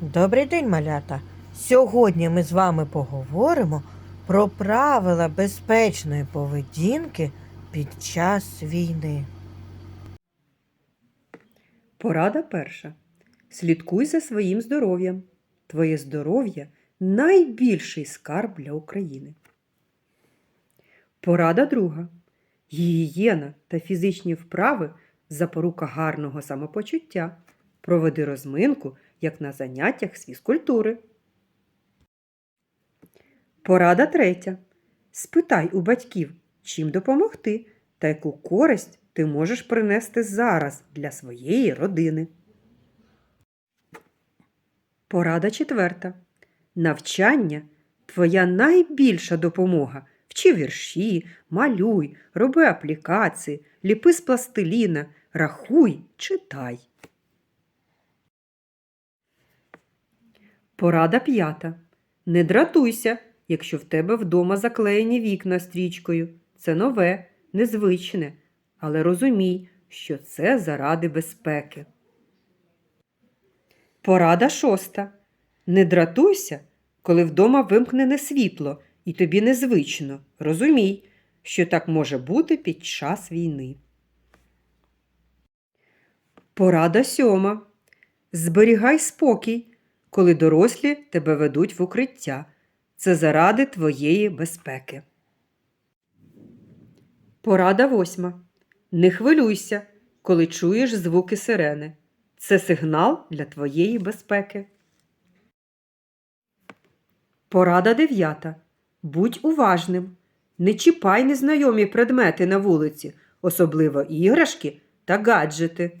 Добрий день, малята! Сьогодні ми з вами поговоримо про правила безпечної поведінки під час війни. Порада перша. Слідкуй за своїм здоров'ям. Твоє здоров'я найбільший скарб для України. Порада друга. Гігієна та фізичні вправи запорука гарного самопочуття. Проведи розминку, як на заняттях з фізкультури. Порада третя. Спитай у батьків, чим допомогти та яку користь ти можеш принести зараз для своєї родини. Порада четверта. Навчання твоя найбільша допомога. Вчи вірші, малюй, роби аплікації, ліпи з пластиліна, рахуй, читай. Порада п'ята. Не дратуйся, якщо в тебе вдома заклеєні вікна стрічкою. Це нове, незвичне, але розумій, що це заради безпеки. Порада шоста. Не дратуйся, коли вдома вимкнене світло і тобі незвично. Розумій, що так може бути під час війни. Порада сьома. Зберігай спокій, коли дорослі тебе ведуть в укриття. Це заради твоєї безпеки. Порада восьма. Не хвилюйся, коли чуєш звуки сирени. Це сигнал для твоєї безпеки. Порада дев'ята. Будь уважним. Не чіпай незнайомі предмети на вулиці, особливо іграшки та гаджети.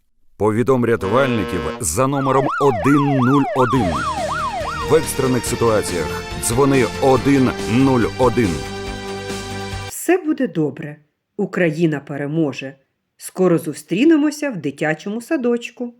Повідом рятувальників за номером 101. В екстрених ситуаціях дзвони 101. Все буде добре. Україна переможе. Скоро зустрінемося в дитячому садочку.